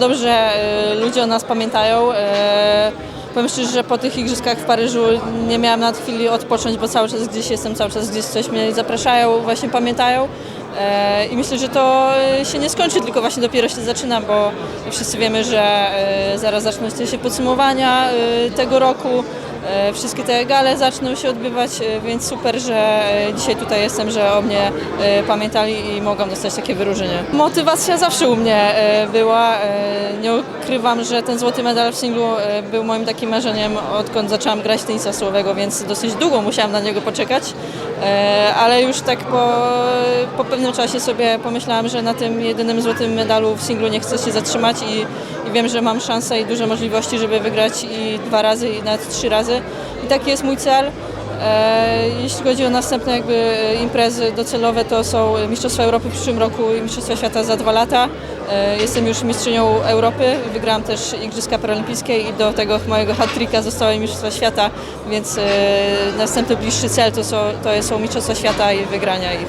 Dobrze y, ludzie o nas pamiętają. y, Powiem szczerze, że po tych igrzyskach w Paryżu nie miałam nawet chwili odpocząć, bo cały czas gdzieś jestem, cały czas gdzieś coś mnie zapraszają, właśnie pamiętają. E, I myślę, że to y, się nie skończy, tylko właśnie dopiero się zaczyna, bo wszyscy wiemy, że y, zaraz zaczną się podsumowania tego roku. E, Wszystkie te gale zaczną się odbywać, e, więc super, że e, dzisiaj tutaj jestem, że o mnie e, pamiętali i mogłam dostać takie wyróżnienie. Motywacja zawsze u mnie e, była. e, Nie ukrywam, że ten złoty medal w singlu e, był moim takim marzeniem, odkąd zaczęłam grać tenisa stołowego, więc dosyć długo musiałam na niego poczekać. E, Ale już tak po, po pewnym czasie sobie pomyślałam, że na tym jedynym złotym medalu w singlu nie chcę się zatrzymać i, i wiem, że mam szansę i duże możliwości, żeby wygrać i dwa razy, i nawet trzy razy. I taki jest mój cel. E, Jeśli chodzi o następne jakby imprezy docelowe, to są Mistrzostwa Europy w przyszłym roku i Mistrzostwa Świata za dwa lata. E, Jestem już mistrzynią Europy, wygrałam też Igrzyska Paralimpijskie i do tego mojego hat-tricka zostały Mistrzostwa Świata, więc e, następny bliższy cel to są, to są Mistrzostwa Świata i wygrania ich.